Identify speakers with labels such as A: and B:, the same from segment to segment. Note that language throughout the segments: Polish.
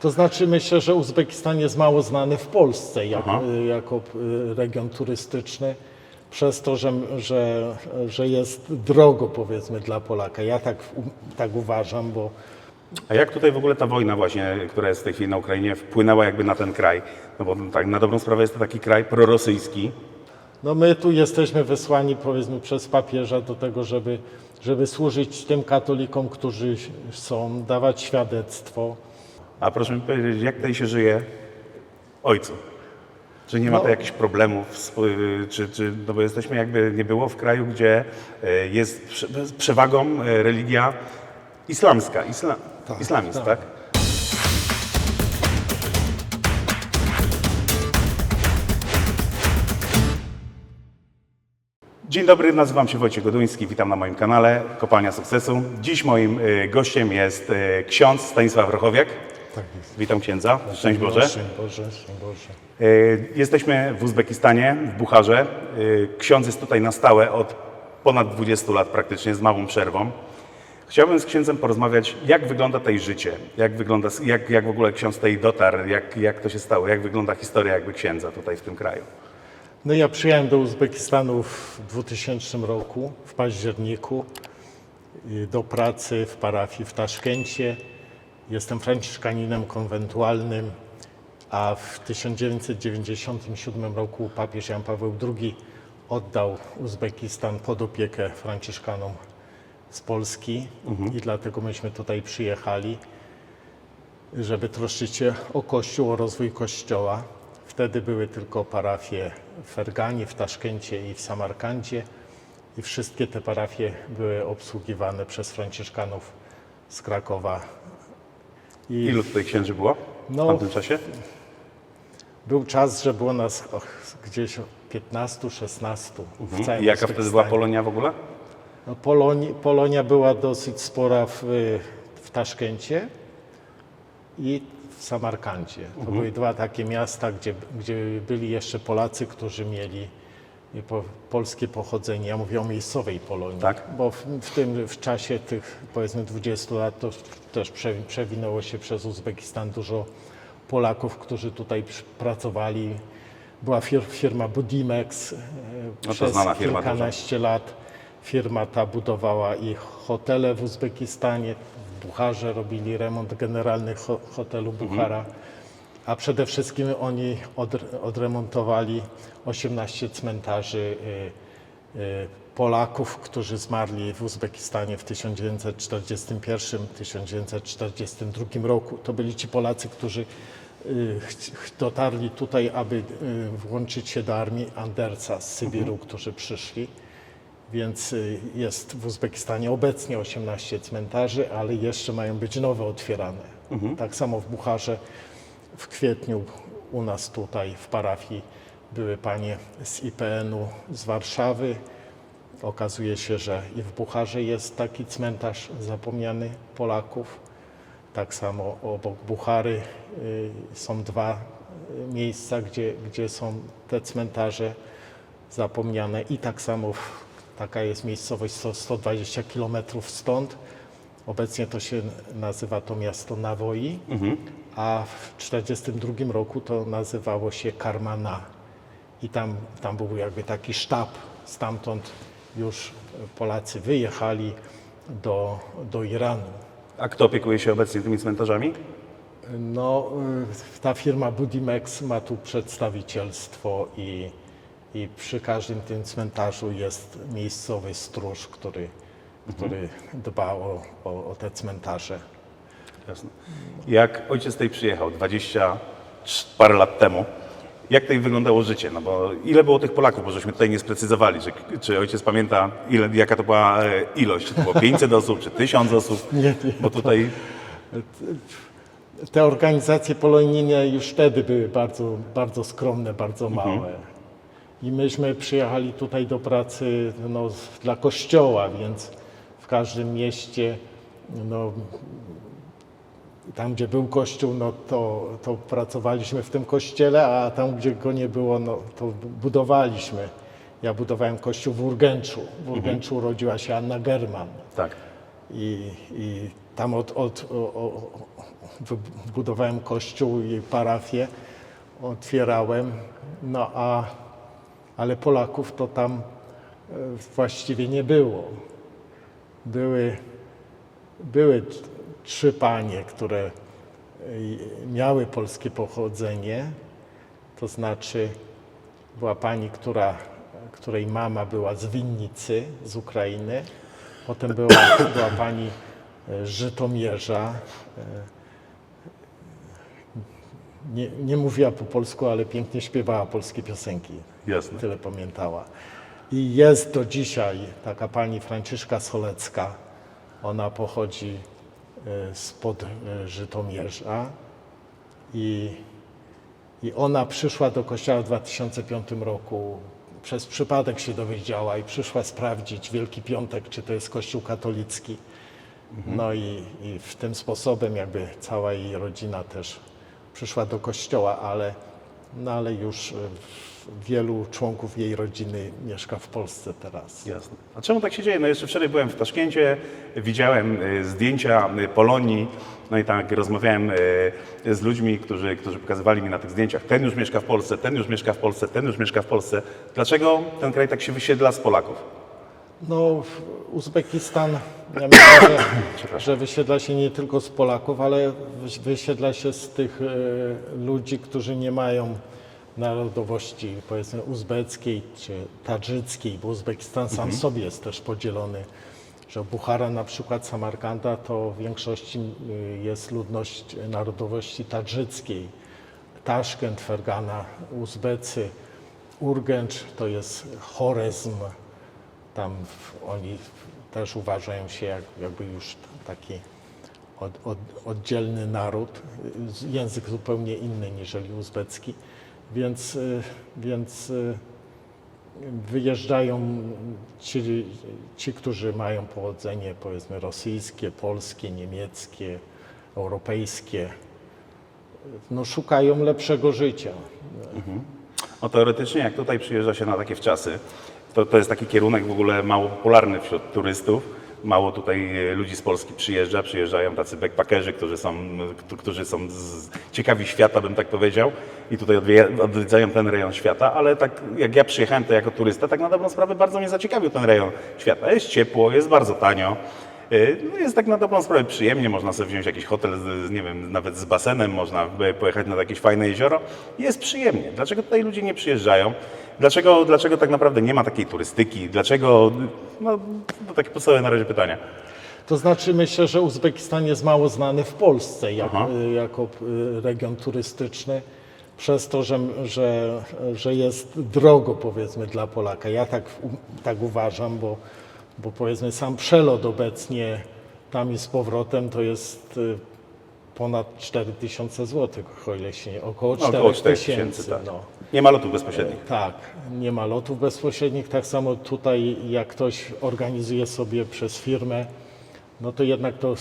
A: To znaczy myślę, że Uzbekistan jest mało znany w Polsce jak, y, jako y, region turystyczny, przez to, że, że, że jest drogo powiedzmy dla Polaka. Ja tak, tak uważam, bo
B: A jak tutaj w ogóle ta wojna właśnie, która jest w tej chwili na Ukrainie, wpłynęła jakby na ten kraj? No bo tak na dobrą sprawę jest to taki kraj prorosyjski.
A: no my tu jesteśmy wysłani powiedzmy przez papieża do tego, żeby, żeby służyć tym katolikom, którzy są, dawać świadectwo.
B: A proszę mi powiedzieć, jak tutaj się żyje ojcu? Czy nie ma
A: No.
B: tu jakichś problemów? y, Czy, czy, no bo jesteśmy jakby nie było w kraju, gdzie y, jest przewagą y, religia islamska, isla,
A: Tak,
B: islamizm,
A: tak.
B: tak? Dzień dobry, nazywam się Wojciech Goduński, witam na moim kanale Kopalnia Sukcesu. Dziś moim y, gościem jest ksiądz Stanisław Rochowiak.
A: Tak jest.
B: Witam księdza, szczęść Boże.
A: Szczęść Boże, szczęść Boże.
B: Jesteśmy w Uzbekistanie, w Bucharze. Y, Ksiądz jest tutaj na stałe od ponad 20 lat praktycznie, z małą przerwą. Chciałbym z księdzem porozmawiać, jak wygląda tutaj życie, jak, wygląda, jak, jak w ogóle ksiądz tutaj dotarł, jak, jak to się stało, jak wygląda historia jakby księdza tutaj w tym kraju.
A: No ja przyjechałem do Uzbekistanu w 2000 roku, w październiku, do pracy w parafii w Taszkencie. Jestem franciszkaninem konwentualnym, a w 1997 roku papież Jan Paweł II oddał Uzbekistan pod opiekę franciszkanom z Polski i dlatego myśmy tutaj przyjechali żeby troszczyć się o Kościół, o rozwój Kościoła. Wtedy były tylko parafie w Ferganie, w Taszkencie i w Samarkandzie i wszystkie te parafie były obsługiwane przez Franciszkanów z Krakowa. I
B: Ilu tutaj księży było w
A: No,
B: tamtym czasie?
A: był czas, że było nas och, gdzieś 15-16 w całym
B: I jaka wtedy była. Polonia w ogóle?
A: No, Polonii, Polonia była dosyć spora w, w Taszkencie i w Samarkandzie. To były dwa takie miasta, gdzie, gdzie byli jeszcze Polacy, którzy mieli po, polskie pochodzenie. Ja mówię o miejscowej Polonii,
B: Tak.
A: bo w, w tym w czasie tych powiedzmy 20 lat to też prze, przewinęło się przez Uzbekistan dużo Polaków, którzy tutaj pracowali. Była fir, firma Budimex e,
B: to
A: przez
B: firma duża.
A: kilkanaście lat. Firma ta budowała i hotele w Uzbekistanie, w Bucharze robili remont generalny ho, hotelu Buchara, a przede wszystkim oni od, odremontowali 18 cmentarzy y, y, Polaków, którzy zmarli w Uzbekistanie w 1941-1942 roku. To byli ci Polacy, którzy y, dotarli tutaj, aby włączyć się do armii Andersa z Sybiru, którzy przyszli. Więc jest w Uzbekistanie obecnie 18 cmentarzy, ale jeszcze mają być nowe otwierane. Tak samo w Bucharze w kwietniu u nas tutaj w parafii były panie z IPN-u z Warszawy. Okazuje się, że i w Bucharze jest taki cmentarz zapomniany Polaków. Tak samo obok Buchary y, są dwa y, miejsca, gdzie, gdzie są te cmentarze zapomniane i tak samo taka jest miejscowość 100, 120 km stąd. Obecnie to się nazywa to miasto Nawoi, a w 1942 roku to nazywało się Karmana. I tam, tam był jakby taki sztab. Stamtąd już Polacy wyjechali do, do Iranu.
B: A kto opiekuje się obecnie tymi cmentarzami?
A: No, y, ta firma Budimex ma tu przedstawicielstwo i, i przy każdym tym cmentarzu jest miejscowy stróż, który, który dba o, o, o te cmentarze.
B: Jasne. Jak ojciec tutaj przyjechał 20 parę lat temu, jak tutaj wyglądało życie? No bo ile było tych Polaków, bo żeśmy tutaj nie sprecyzowali, czy, czy ojciec pamięta, ile, jaka to była e, ilość? Czy to było 500 osób, czy 1000 osób?
A: Nie, nie.
B: Bo tutaj
A: Te organizacje polonijne już wtedy były bardzo, bardzo skromne, bardzo małe. I myśmy przyjechali tutaj do pracy no, dla kościoła, więc w każdym mieście, no, tam gdzie był kościół, no to, to pracowaliśmy w tym kościele, a tam gdzie go nie było, no to budowaliśmy. Ja budowałem kościół w Urgęczu. W Urgęczu urodziła się Anna German.
B: tak.
A: I, i tam od, od, o, o, wybudowałem kościół i parafię, otwierałem, no a, ale Polaków to tam e, właściwie nie było. Były, były trzy panie, które e, miały polskie pochodzenie, to znaczy była pani, która, której mama była z Winnicy, z Ukrainy, potem była, była pani e, Żytomierza, e, nie, nie mówiła po polsku, ale pięknie śpiewała polskie piosenki.
B: Jasne.
A: Tyle pamiętała. I jest do dzisiaj taka pani Franciszka Solecka. Ona pochodzi spod e, Żytomierza i, i ona przyszła do kościoła w 2005 roku. Przez przypadek się dowiedziała i przyszła sprawdzić Wielki Piątek, czy to jest kościół katolicki. No i, i w tym sposobem jakby cała jej rodzina też przyszła do kościoła, ale, no ale już e, w- wielu członków jej rodziny mieszka w Polsce teraz.
B: Jasne. A czemu tak się dzieje? No jeszcze wczoraj byłem w Taszkencie, widziałem y, zdjęcia y, Polonii, no i tak rozmawiałem y, z ludźmi, którzy, którzy pokazywali mi na tych zdjęciach, ten już mieszka w Polsce, ten już mieszka w Polsce, ten już mieszka w Polsce. Dlaczego ten kraj tak się wysiedla z Polaków?
A: No, Uzbekistan, ja myślę, że, że wysiedla się nie tylko z Polaków, ale wy- wysiedla się z tych e, ludzi, którzy nie mają narodowości, powiedzmy, uzbeckiej czy tadżyckiej, bo Uzbekistan sam sobie jest też podzielony, że Buchara na przykład, Samarkanda, to w większości y, jest ludność narodowości tadżyckiej. Taszkent, Fergana, Uzbecy, Urgęcz to jest Chorezm, tam oni też uważają się jak, jakby już taki od, od, oddzielny naród, y, język zupełnie inny niżeli uzbecki, więc, y, więc y, wyjeżdżają ci, ci, którzy mają pochodzenie powiedzmy rosyjskie, polskie, niemieckie, europejskie, no szukają lepszego życia.
B: No teoretycznie, jak tutaj przyjeżdża się na takie wczasy, to, to jest taki kierunek w ogóle mało popularny wśród turystów. Mało tutaj e, ludzi z Polski przyjeżdża, przyjeżdżają tacy backpackerzy, którzy są, k- którzy są ciekawi świata, bym tak powiedział, i tutaj odwie- odwiedzają ten rejon świata, ale tak jak ja przyjechałem to jako turysta, tak na dobrą sprawę bardzo mnie zaciekawił ten rejon świata. Jest ciepło, jest bardzo tanio, e, no jest tak na dobrą sprawę przyjemnie, można sobie wziąć jakiś hotel, z, nie wiem, nawet z basenem, można e, pojechać na jakieś fajne jezioro. Jest przyjemnie. Dlaczego tutaj ludzie nie przyjeżdżają? Dlaczego, dlaczego tak naprawdę nie ma takiej turystyki? Dlaczego, no to takie podstawowe na razie pytania.
A: To znaczy myślę, że Uzbekistan jest mało znany w Polsce jak, y, jako region turystyczny, przez to, że, że, że jest drogo powiedzmy dla Polaka. Ja tak, tak uważam, bo, bo powiedzmy sam przelot obecnie tam i z powrotem to jest y, ponad 4000 zł, o ile się nie, około
B: No, około 4
A: 4000.
B: tysięcy, tak.
A: no.
B: Nie ma lotów bezpośrednich.
A: Tak, nie ma lotów bezpośrednich. Tak samo tutaj, jak ktoś organizuje sobie przez firmę, no to jednak to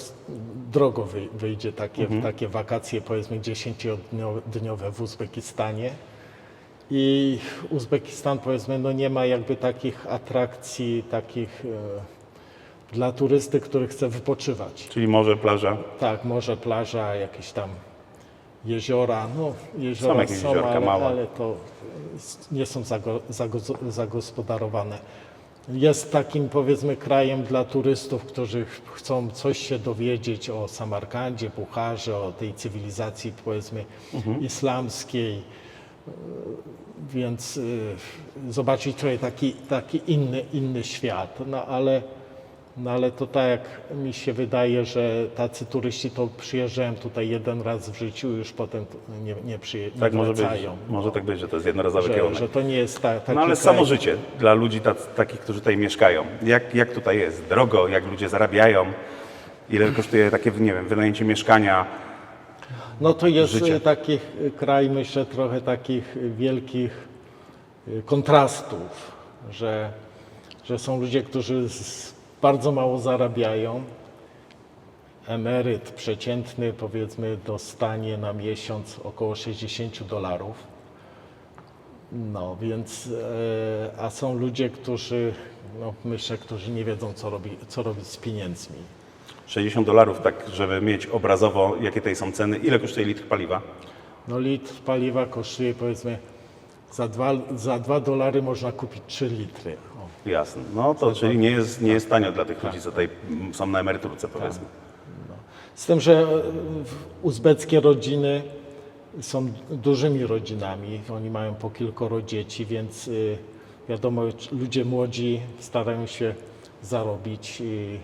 A: drogo wy- wyjdzie takie, takie wakacje, powiedzmy 10-dniowe w Uzbekistanie. I Uzbekistan, powiedzmy, no nie ma jakby takich atrakcji, takich e, dla turysty, który chce wypoczywać.
B: Czyli morze, plaża.
A: Tak, morze, plaża, jakieś tam jeziora. No, jeziora
B: Są jakieś jeziorka
A: ale,
B: małe.
A: ale to nie są zago, zago, zagospodarowane. Jest takim powiedzmy krajem dla turystów, którzy ch- chcą coś się dowiedzieć o Samarkandzie, Bucharze, o tej cywilizacji powiedzmy
B: Mhm.
A: islamskiej. Więc y, zobaczyć trochę taki, taki inny, inny świat. No ale, no ale to tak jak mi się wydaje, że tacy turyści to przyjeżdżają tutaj jeden raz w życiu już potem nie, nie, przyje, nie
B: Tak może być. Może tak być, że to jest jednorazowy
A: że,
B: kierunek.
A: że to nie jest ta, taki
B: No ale
A: kraj-
B: samo życie dla ludzi tac, takich, którzy tutaj mieszkają. Jak, jak tutaj jest? Drogo, jak ludzie zarabiają? Ile kosztuje takie, nie wiem, wynajęcie mieszkania?
A: No to jest
B: życie.
A: y, taki y, kraj, myślę, trochę takich y, wielkich kontrastów, że, że są ludzie, którzy bardzo mało zarabiają. Emeryt przeciętny, powiedzmy, dostanie na miesiąc około 60 dolarów. No, więc, e, a są ludzie, którzy, no, myślę, którzy nie wiedzą, co, robi, co robić z pieniędzmi.
B: 60 dolarów, tak żeby mieć obrazowo, jakie tutaj są ceny. Ile kosztuje litr paliwa?
A: No litr paliwa kosztuje powiedzmy za 2 za dwa dolary można kupić 3 litry. O.
B: Jasne. No to czyli nie jest, nie jest tanio dla tych ludzi, co tutaj są na emeryturce, powiedzmy.
A: Z tym, że e, uzbeckie rodziny są dużymi rodzinami. Oni mają po kilkoro dzieci, więc y, wiadomo, ludzie młodzi starają się zarobić i,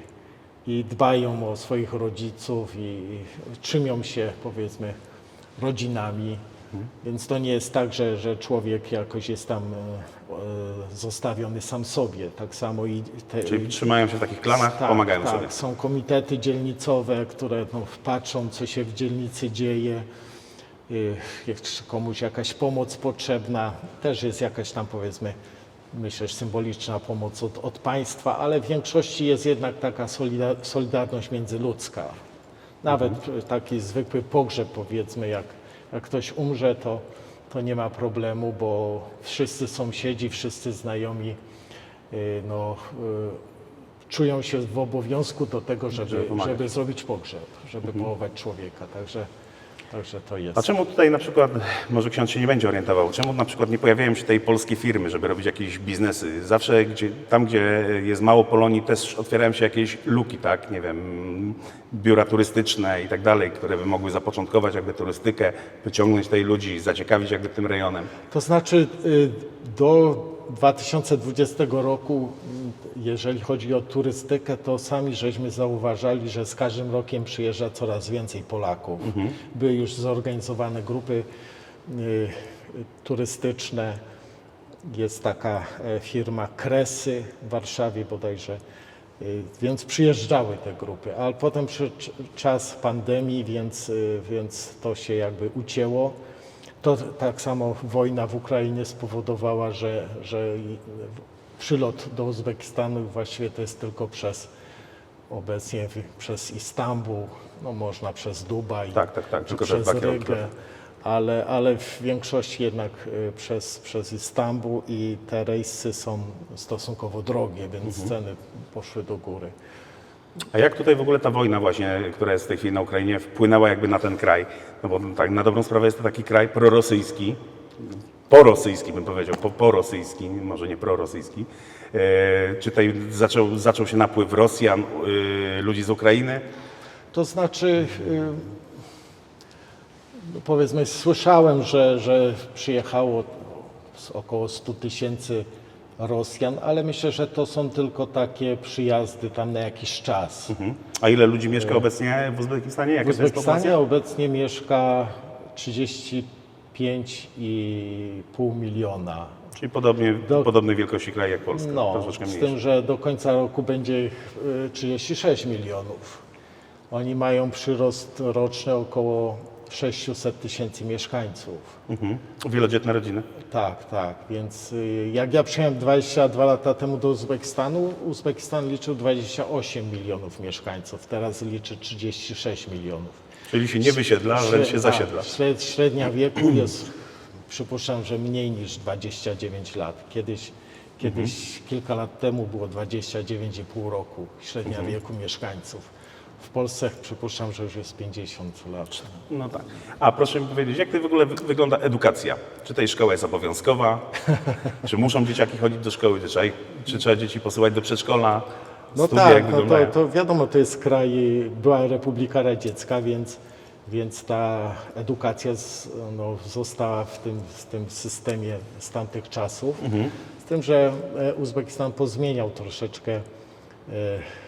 A: i dbają o swoich rodziców i, trzymią się powiedzmy rodzinami. Więc to nie jest tak, że, że człowiek jakoś jest tam e, e, zostawiony sam sobie. Tak samo i te,
B: Czyli trzymają się w takich klanach,
A: tak,
B: pomagają
A: tak.
B: sobie.
A: Są komitety dzielnicowe, które no, patrzą, co się w dzielnicy dzieje. Y, Jak komuś jakaś pomoc potrzebna, też jest jakaś tam powiedzmy, myślę, że symboliczna pomoc od, od państwa, ale w większości jest jednak taka solida- solidarność międzyludzka. Nawet
B: Mhm.
A: taki zwykły pogrzeb powiedzmy, jak, jak ktoś umrze, to, to nie ma problemu, bo wszyscy sąsiedzi, wszyscy znajomi y, no, y, czują się w obowiązku do tego, żeby,
B: Żeby
A: żeby zrobić pogrzeb, żeby pochować człowieka. Także, także to jest.
B: A czemu tutaj na przykład, może ksiądz się nie będzie orientował, czemu na przykład nie pojawiają się tutaj polskie firmy, żeby robić jakieś biznesy? Zawsze gdzie, tam, gdzie jest mało Polonii, też otwierają się jakieś luki, tak, nie wiem, biura turystyczne i tak dalej, które by mogły zapoczątkować jakby turystykę, wyciągnąć tutaj ludzi, zaciekawić jakby tym rejonem.
A: To znaczy y, do 2020 roku, jeżeli chodzi o turystykę, to sami żeśmy zauważali, że z każdym rokiem przyjeżdża coraz więcej Polaków. Były już zorganizowane grupy y, turystyczne. Jest taka e, firma Kresy w Warszawie bodajże, y, więc przyjeżdżały te grupy, ale potem przyszedł czas pandemii, więc, y, więc to się jakby ucięło. To tak samo wojna w Ukrainie spowodowała, że, że przylot do Uzbekistanu właściwie to jest tylko przez obecnie przez Istanbul, no można przez Dubaj,
B: Tak, tak, tak, tylko
A: przez. Rygę, ale, ale w większości jednak y, przez, przez Istanbul i te rejsy są stosunkowo drogie, więc
B: Mhm.
A: ceny poszły do góry.
B: A jak tutaj w ogóle ta wojna właśnie, która jest w tej chwili na Ukrainie, wpłynęła jakby na ten kraj? No bo tak, na dobrą sprawę jest to taki kraj prorosyjski, porosyjski bym powiedział, po, porosyjski, może nie prorosyjski. E, czy tutaj zaczął, zaczął się napływ Rosjan, e, ludzi z Ukrainy?
A: To znaczy, y, no powiedzmy, słyszałem, że, że przyjechało około 100 tysięcy Rosjan, ale myślę, że to są tylko takie przyjazdy tam na jakiś czas.
B: Mhm. A ile ludzi mieszka obecnie w Uzbekistanie?
A: W
B: Jaka jest
A: Uzbekistanie obecnie mieszka 35,5 miliona.
B: Czyli podobnie,
A: Do-
B: podobnej wielkości kraj jak Polska,
A: No, z
B: mniejszy.
A: tym, że do końca roku będzie ich y, 36 milionów. Oni mają przyrost roczny około 600 tysięcy mieszkańców.
B: Mhm. Wielodzietne rodziny.
A: Tak, tak. Więc y, jak ja przyjechałem 22 lata temu do Uzbekistanu, Uzbekistan liczył 28 milionów mieszkańców, teraz liczy 36 milionów.
B: Czyli się nie wysiedla, ale się zasiedla.
A: tak, śred- Średnia wieku jest, przypuszczam, że mniej niż 29 lat. Kiedyś, kiedyś kilka lat temu było 29,5 roku średnia wieku mieszkańców. W Polsce przypuszczam, że już jest 50 lat.
B: No tak. A proszę mi powiedzieć, jak to w ogóle wy- wygląda edukacja? Czy tej szkoła jest obowiązkowa? czy muszą dzieciaki chodzić do szkoły? Czy trzeba, ich- czy trzeba dzieci posyłać do przedszkola?
A: No
B: Studia
A: tak, no to,
B: wyglądają?
A: to wiadomo, to jest kraj, była Republika Radziecka, więc, więc ta edukacja z, no, została w tym, w tym systemie z tamtych czasów. Z tym, że e, Uzbekistan pozmieniał troszeczkę e,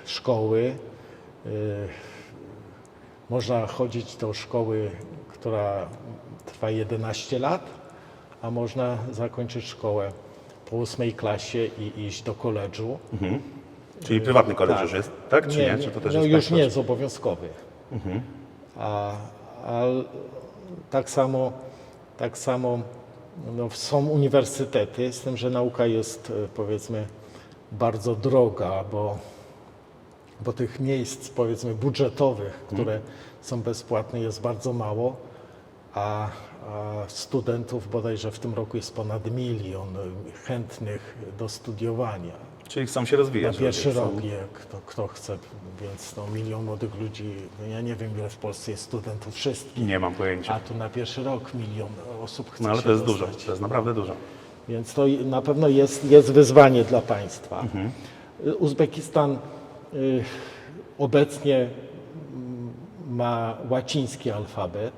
A: szkoły. E, można chodzić do szkoły, która trwa 11 lat, a można zakończyć szkołę po ósmej klasie i iść do koledżu.
B: Czyli prywatny koledż
A: tak.
B: już jest, tak? Czy nie? Czy to też
A: no
B: jest
A: już
B: tak
A: nie jest obowiązkowy. A, a tak samo, tak samo no, są uniwersytety, z tym, że nauka jest e, powiedzmy bardzo droga, bo, bo tych miejsc powiedzmy budżetowych, które są bezpłatne jest bardzo mało, a, a studentów bodajże w tym roku jest ponad milion chętnych do studiowania.
B: Czyli chcą się
A: Na
B: rozwijać.
A: pierwszy
B: ludzie, chcą-
A: rok, jak kto, kto chce, więc no, milion młodych ludzi, no, ja nie wiem ile w Polsce jest studentów wszystkich,
B: Nie mam pojęcia.
A: a tu na pierwszy rok milion osób chce
B: No ale to jest
A: dostać.
B: dużo, to jest naprawdę dużo.
A: Więc to na pewno jest, jest wyzwanie dla państwa.
B: Mhm.
A: Uzbekistan obecnie mm, ma łaciński alfabet,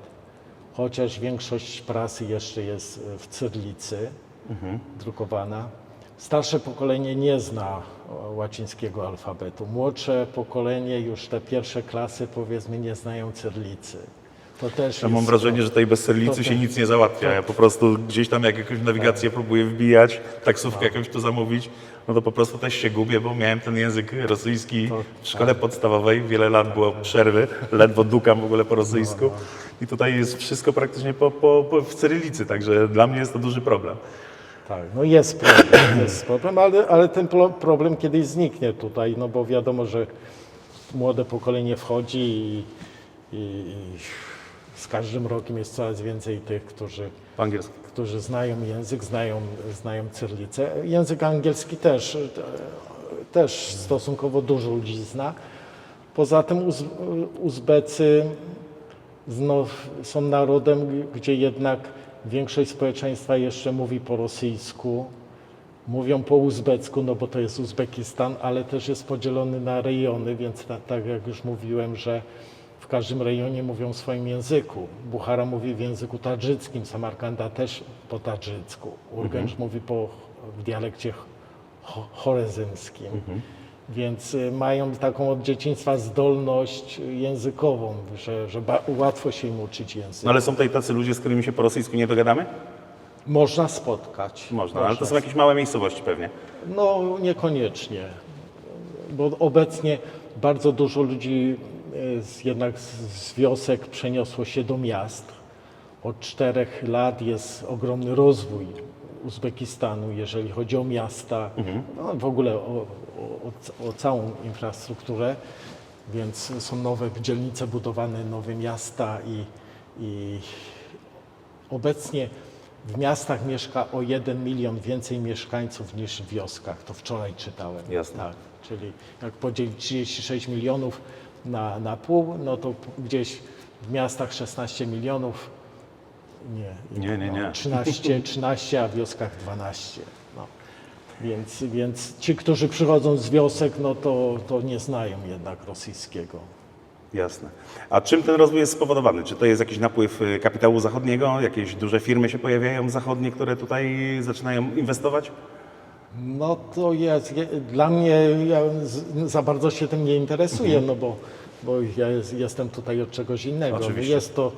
A: chociaż większość prasy jeszcze jest y, w cyrlicy
B: Mhm.
A: drukowana. Starsze pokolenie nie zna łacińskiego alfabetu. Młodsze pokolenie, już te pierwsze klasy powiedzmy nie znają cyrlicy. To też
B: Ja mam wrażenie, że tej bez serlicy
A: to-
B: się nic nie załatwia. Ja po prostu gdzieś tam jak jakąś nawigację próbuję wbijać, taksówkę jakąś tu zamówić, no to po prostu też się gubię, bo miałem ten język rosyjski w szkole podstawowej, wiele lat było przerwy, ledwo dukam w ogóle po rosyjsku i tutaj jest wszystko praktycznie po, po, po w cyrylicy, także dla mnie jest to duży problem.
A: Tak, no jest problem, jest problem, ale, ale ten pro- problem kiedyś zniknie tutaj, no bo wiadomo, że młode pokolenie wchodzi i, i, i z każdym rokiem jest coraz więcej tych, którzy, którzy znają język, znają, znają cyrlicę. Język angielski też, też stosunkowo dużo ludzi zna. Poza tym Uz, Uzbecy są narodem, gdzie jednak większość społeczeństwa jeszcze mówi po rosyjsku, mówią po uzbecku, no bo to jest Uzbekistan, ale też jest podzielony na rejony, więc ta, tak jak już mówiłem, że każdym rejonie mówią w swoim języku. Buchara mówi w języku tadżyckim, Samarkanda też po tadżycku, Urgęcz mówi po, w dialekcie cho- chorezyjskim. Więc y, mają taką od dzieciństwa zdolność językową, że, że ba- łatwo się im uczyć języka.
B: No ale są tutaj tacy ludzie, z którymi się po rosyjsku nie dogadamy?
A: Można spotkać.
B: Można, ale to są jakieś małe miejscowości pewnie.
A: No niekoniecznie, bo obecnie bardzo dużo ludzi jednak z, wiosek przeniosło się do miast. Od czterech lat jest ogromny rozwój Uzbekistanu, jeżeli chodzi o miasta, no, w ogóle o, o, o, o całą infrastrukturę, więc są nowe dzielnice budowane, nowe miasta i, i Obecnie w miastach mieszka o 1 milion więcej mieszkańców niż w wioskach. To wczoraj czytałem.
B: Jasne.
A: Tak, czyli jak podzielić 36 milionów na, na pół, no to gdzieś w miastach 16 milionów, nie,
B: Nie, nie, nie.
A: No, 13, 13, a w wioskach 12. No. Więc, więc ci, którzy przychodzą z wiosek, no to, to nie znają jednak rosyjskiego.
B: Jasne. A czym ten rozwój jest spowodowany? Czy to jest jakiś napływ y, kapitału zachodniego? Jakieś duże firmy się pojawiają zachodnie, które tutaj zaczynają inwestować?
A: No to jest, je- dla mnie, ja za bardzo się tym nie interesuję, no bo, bo ja jest, jestem tutaj od czegoś innego.
B: Oczywiście.
A: Jest to,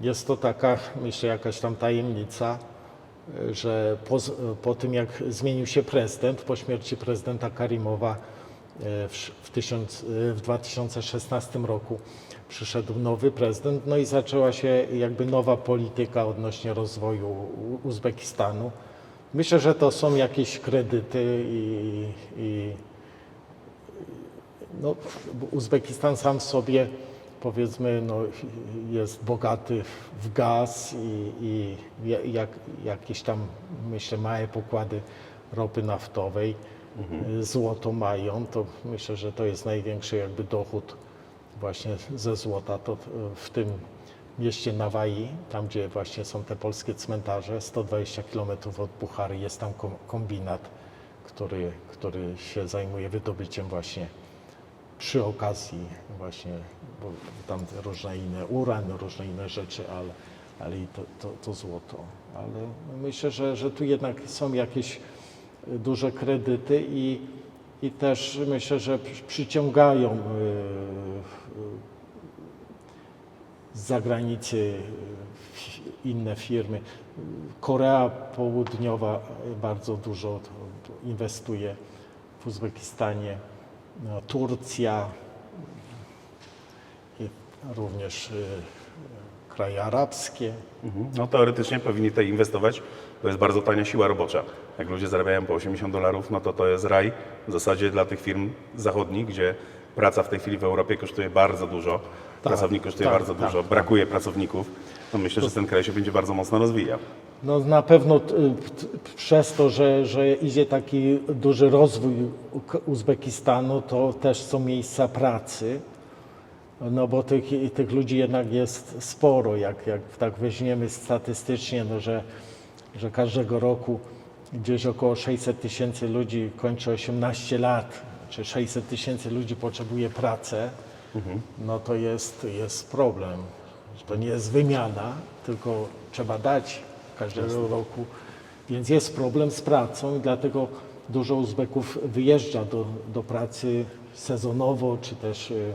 A: jest to taka, myślę, jakaś tam tajemnica, że po, po tym jak zmienił się prezydent, po śmierci prezydenta Karimowa y, w, w, tysiąc, y, w 2016 roku przyszedł nowy prezydent, no i zaczęła się jakby nowa polityka odnośnie rozwoju Uzbekistanu. Myślę, że to są jakieś kredyty i, i no, Uzbekistan sam w sobie powiedzmy no, jest bogaty w gaz i, i ja- jak, jakieś tam myślę małe pokłady ropy naftowej. Złoto mają, to myślę, że to jest największy jakby dochód właśnie ze złota. To w tym mieście Nawai, tam gdzie właśnie są te polskie cmentarze, 120 km od Buchary jest tam kom- kombinat, który, który się zajmuje wydobyciem właśnie przy okazji właśnie, bo tam różne inne uran, różne inne rzeczy, ale, ale i to, to, to złoto. Ale myślę, że, że tu jednak są jakieś duże kredyty i, i też myślę, że przy- przyciągają y, z zagranicy inne firmy. Korea Południowa bardzo dużo inwestuje w Uzbekistanie, no, Turcja również y, kraje arabskie.
B: Mhm. No teoretycznie powinni tutaj inwestować, to jest bardzo tania siła robocza. Jak ludzie zarabiają po 80 dolarów, no to to jest raj w zasadzie dla tych firm zachodnich, gdzie praca w tej chwili w Europie kosztuje bardzo dużo, pracownik kosztuje
A: tak,
B: bardzo
A: tak,
B: dużo,
A: tak.
B: brakuje pracowników. to myślę, że ten kraj się będzie bardzo mocno rozwijał.
A: No na pewno t- przez to, że, że idzie taki duży rozwój Uzbekistanu, to też są miejsca pracy. No bo tych, tych ludzi jednak jest sporo, jak, jak tak weźmiemy statystycznie, no że, że każdego roku gdzieś około 600 tysięcy ludzi kończy 18 lat, czy 600 tysięcy ludzi potrzebuje no to jest, jest problem. To nie jest wymiana, tylko trzeba dać każdego roku. Więc jest problem z pracą i dlatego dużo Uzbeków wyjeżdża do, do pracy sezonowo, czy też y,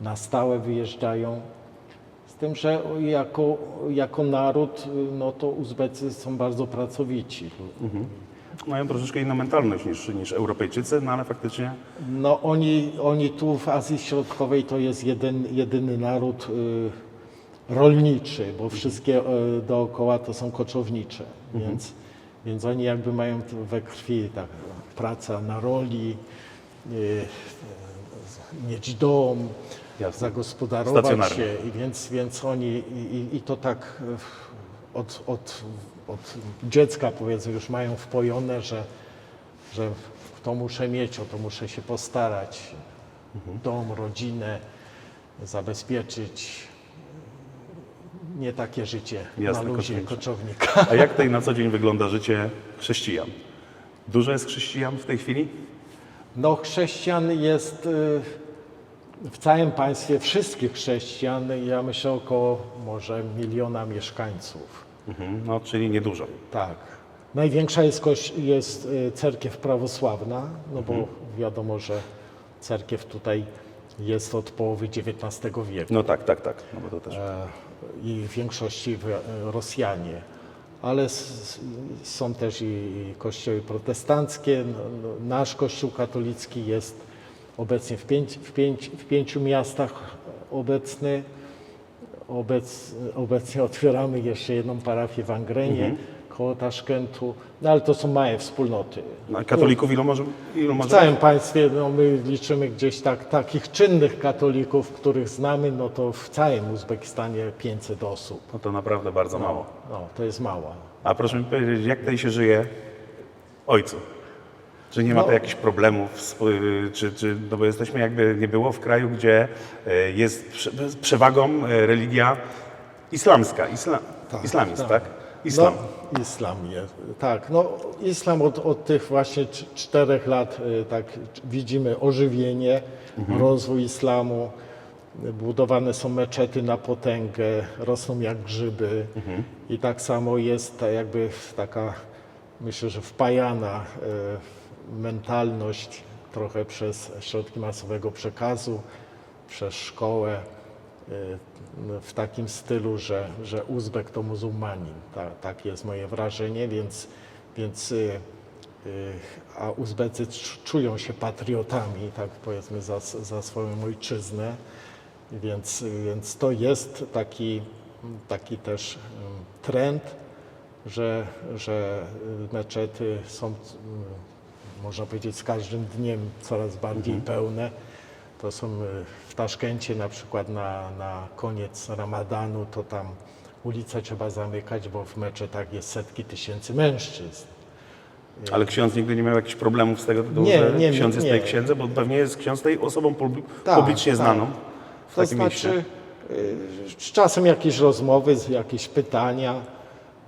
A: na stałe wyjeżdżają. Z tym, że jako, jako naród, y, no to Uzbecy są bardzo pracowici.
B: Mają troszeczkę inną mentalność niż, niż Europejczycy, no ale faktycznie
A: No oni, oni tu w Azji Środkowej to jest jeden, jedyny naród y, rolniczy, bo wszystkie y, dookoła to są koczownicze, więc, więc oni jakby mają we krwi tak, praca na roli, y, mieć dom,
B: Jasne.
A: zagospodarować się, i więc, więc oni i, i, to tak y, od, od, od dziecka powiedzmy już mają wpojone, że, że to muszę mieć, o to muszę się postarać. Dom, rodzinę zabezpieczyć. Nie takie życie
B: Jasne,
A: na luzie koczownika.
B: A jak tutaj na co dzień wygląda życie chrześcijan? Dużo jest chrześcijan w tej chwili?
A: No chrześcijan jest y, w całym państwie, wszystkich chrześcijan, ja myślę około może miliona mieszkańców.
B: Mhm, no, czyli niedużo.
A: Tak. Największa jest, jest y, cerkiew prawosławna, no bo wiadomo, że cerkiew tutaj jest od połowy XIX wieku
B: No tak, tak, tak. No bo to też.
A: e, i w większości e, Rosjanie. Ale są też i i kościoły protestanckie. No, no, Nasz kościół katolicki jest obecnie w, pięć, w, pięć, w pięciu miastach obecny. Obec, obecnie otwieramy jeszcze jedną parafię w Angrenie, koło Taszkentu, no ale to są małe wspólnoty.
B: No, a katolików ilu może? Ilu
A: W
B: może
A: całym państwie no, my liczymy gdzieś tak, takich czynnych katolików, których znamy, no to w całym Uzbekistanie 500 osób.
B: No to naprawdę bardzo mało.
A: No, to jest mało.
B: A proszę mi powiedzieć, jak tutaj się żyje ojcu? Czy nie ma
A: No.
B: to jakichś problemów? y, Czy, czy, no bo jesteśmy jakby nie było w kraju, gdzie e, jest z przewagą e, religia islamska, isla, islamizm, tak? Islam.
A: No, islam jest, tak. No, islam od, od tych właśnie cz- czterech lat y, tak widzimy ożywienie, rozwój islamu. Budowane są meczety na potęgę, rosną jak grzyby i tak samo jest ta jakby taka, myślę, że wpajana mentalność trochę przez środki masowego przekazu, przez szkołę y, w takim stylu, że, że Uzbek to muzułmanin. Ta, tak jest moje wrażenie, więc, więc y, y, a Uzbecy cz- czują się patriotami, tak powiedzmy, za, za swoją ojczyznę, więc, więc to jest taki, taki też ym, trend, że, że meczety są, mm, można powiedzieć, z każdym dniem coraz bardziej pełne. To są y, w Taszkencie na przykład na, na koniec ramadanu, to tam ulice trzeba zamykać, bo w meczetach jest setki tysięcy mężczyzn.
B: Ale ksiądz nigdy nie miał jakichś problemów z tego tytułu,
A: Nie,
B: że
A: nie,
B: ksiądz jest
A: nie.
B: tej księdze, bo pewnie jest ksiądz tej osobą pub-
A: Tak,
B: publicznie
A: tak.
B: znaną w
A: To
B: takim mieście.
A: znaczy, y, z czasem jakieś rozmowy, jakieś pytania.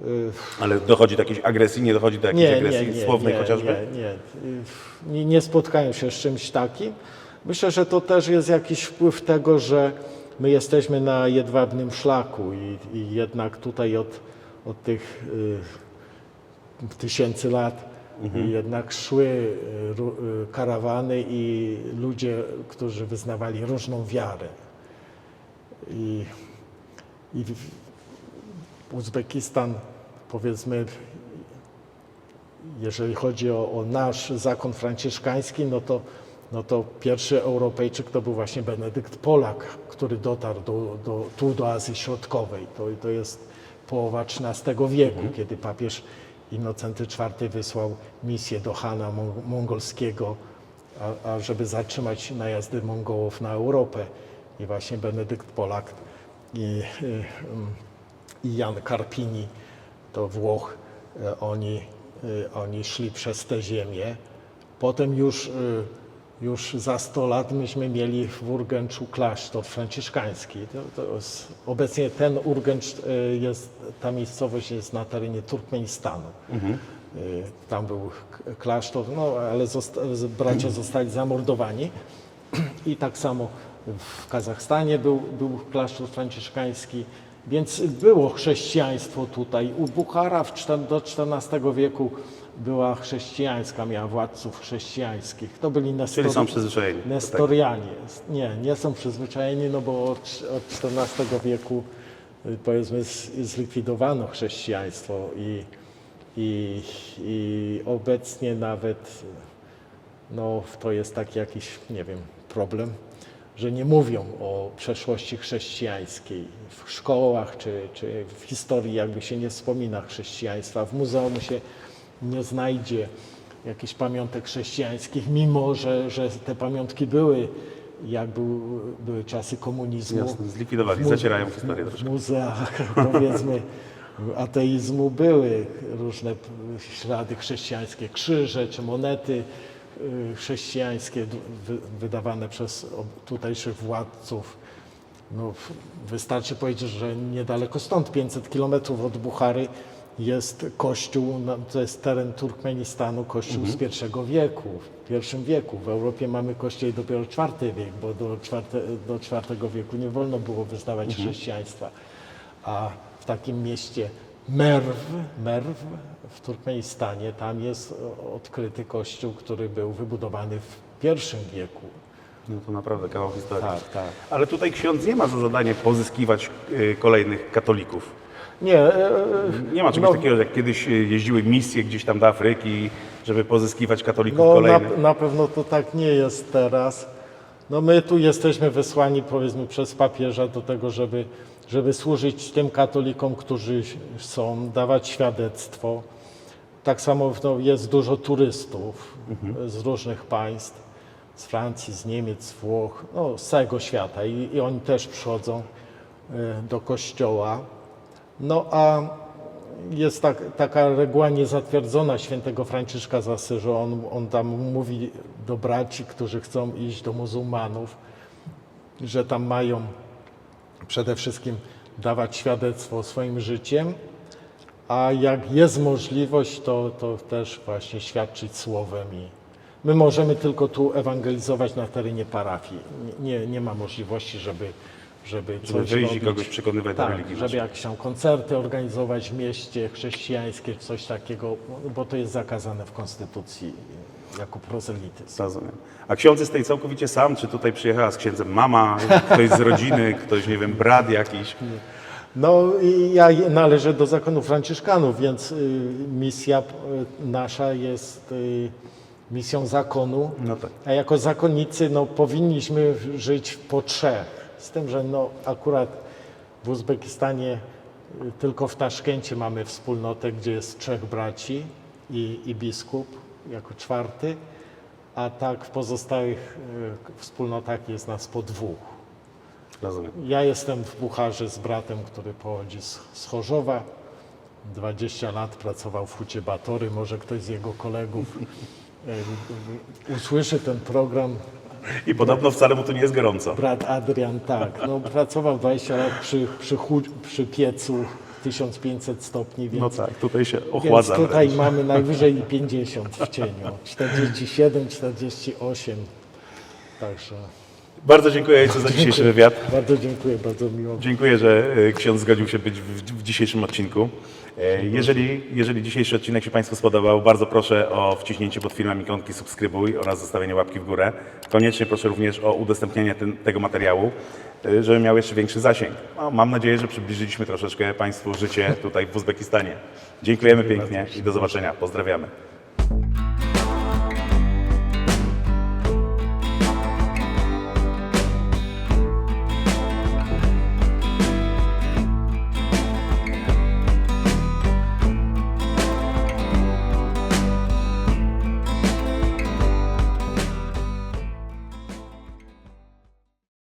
A: Y,
B: Ale dochodzi do jakiejś agresji, nie dochodzi do jakiejś
A: Nie, nie,
B: agresji
A: nie,
B: słownej
A: nie,
B: chociażby?
A: Nie, nie. Nie, nie spotkają się z czymś takim. Myślę, że to też jest jakiś wpływ tego, że my jesteśmy na jedwabnym szlaku i, i jednak tutaj od, od tych y, tysięcy lat jednak szły y, y, karawany i ludzie, którzy wyznawali różną wiarę. I, i Uzbekistan, powiedzmy, jeżeli chodzi o, o nasz zakon franciszkański, no to, no to pierwszy Europejczyk to był właśnie Benedykt Polak, który dotarł do, do, tu do Azji Środkowej. To, to jest połowa XIII wieku, kiedy papież Innocenty IV wysłał misję do Hana Mong- mongolskiego, a, a żeby zatrzymać najazdy Mongołów na Europę. I właśnie Benedykt Polak i, y, i Jan Karpini, to Włoch, e, oni, e, oni szli przez tę ziemię. Potem już, e, już za 100 lat myśmy mieli w Urgęczu klasztor franciszkański. To, to jest, obecnie ten Urgęcz, e, jest, ta miejscowość jest na terenie Turkmenistanu. Y, Tam był klasztor, no ale zosta- bracia zostali zamordowani. I tak samo w Kazachstanie był, był klasztor franciszkański, więc było chrześcijaństwo tutaj. U Buchara do XIV wieku była chrześcijańska, miała władców chrześcijańskich. To byli
B: Czyli
A: Nestor...
B: są przyzwyczajeni. tego.
A: Nestorianie. Nie, nie są przyzwyczajeni, no bo od, od XIV wieku y, powiedzmy zlikwidowano chrześcijaństwo i, i, i obecnie nawet no, to jest taki jakiś, nie wiem, problem, że nie mówią o przeszłości chrześcijańskiej. W szkołach czy, czy w historii jakby się nie wspomina chrześcijaństwa. W muzeum się nie znajdzie jakichś pamiątek chrześcijańskich, mimo że, że te pamiątki były, jak był, były czasy komunizmu.
B: Jasne, zlikwidowali, zacierają historię
A: w muzeach, powiedzmy, ateizmu były różne ślady chrześcijańskie, krzyże czy monety chrześcijańskie d- wy- wydawane przez tutejszych władców. No, wystarczy powiedzieć, że niedaleko stąd, 500 kilometrów od Buchary, jest kościół, no, to jest teren Turkmenistanu, kościół z pierwszego wieku, w pierwszym wieku. W Europie mamy kościół dopiero czwarty wiek, bo do, czwarte, do czwartego wieku nie wolno było wyznawać chrześcijaństwa. A w takim mieście Merw, Merw w Turkmenistanie, tam jest o, odkryty kościół, który był wybudowany w pierwszym wieku.
B: No to naprawdę kawał historii.
A: Tak, tak.
B: Ale tutaj ksiądz nie ma za zadanie pozyskiwać y, kolejnych katolików.
A: Nie, e,
B: Nie ma czegoś
A: No.
B: takiego, jak kiedyś jeździły misje gdzieś tam do Afryki, żeby pozyskiwać katolików
A: No na,
B: kolejnych.
A: na pewno to tak nie jest teraz. No my tu jesteśmy wysłani powiedzmy przez papieża do tego, żeby, żeby służyć tym katolikom, którzy są, dawać świadectwo. Tak samo no, jest dużo turystów z różnych państw, z Francji, z Niemiec, z Włoch, no, z całego świata i, i oni też przychodzą e, do kościoła. No a jest tak, taka reguła niezatwierdzona świętego Franciszka z Asyżu. On, on tam mówi do braci, którzy chcą iść do muzułmanów, że tam mają przede wszystkim dawać świadectwo swoim życiem, a jak jest możliwość, to, to też właśnie świadczyć słowem. I my możemy tylko tu ewangelizować na terenie parafii. Nie, nie, nie ma możliwości, żeby, żeby
B: Żeby
A: coś
B: wyjść
A: robić.
B: kogoś przekonywać do
A: Tak,
B: religii.
A: żeby jakieś tam koncerty organizować w mieście chrześcijańskie, coś takiego, bo to jest zakazane w Konstytucji jako prozelityzm.
B: Rozumiem. A ksiądz jest tutaj całkowicie sam, czy tutaj przyjechała z księdzem mama, ktoś z rodziny, ktoś, nie wiem, brat jakiś?
A: No ja należę do zakonu franciszkanów, więc y, misja y, nasza jest y, misją zakonu,
B: No tak.
A: a jako zakonnicy no, powinniśmy żyć po trzech. Z tym, że no, akurat w Uzbekistanie tylko w Taszkencie mamy wspólnotę, gdzie jest trzech braci i, i biskup jako czwarty, a tak w pozostałych wspólnotach jest nas po dwóch.
B: Rozumiem.
A: Ja jestem w Bucharze z bratem, który pochodzi z, z Chorzowa. 20 lat pracował w Hucie Batory. Może ktoś z jego kolegów e, usłyszy ten program.
B: I podobno wcale mu tu nie jest gorąco.
A: Brat Adrian, tak. No, pracował 20 lat przy, przy, przy piecu 1500 stopni, więc,
B: No tak, tutaj się
A: więc
B: ochładza
A: tutaj
B: wręcz.
A: mamy najwyżej 50 w cieniu. 47, 48. Także
B: Bardzo dziękuję ojcu za dzisiejszy wywiad.
A: bardzo dziękuję, bardzo miło.
B: Dziękuję, że y, ksiądz zgodził się być w, w dzisiejszym odcinku. E, Jeżeli, jeżeli dzisiejszy odcinek się Państwu spodobał, bardzo proszę o wciśnięcie pod filmem ikonki subskrybuj oraz zostawienie łapki w górę. Koniecznie proszę również o udostępnienie ten, tego materiału, y, żeby miał jeszcze większy zasięg. No, mam nadzieję, że przybliżyliśmy troszeczkę Państwu życie tutaj w Uzbekistanie. Dziękujemy pięknie i do zobaczenia. Pozdrawiamy.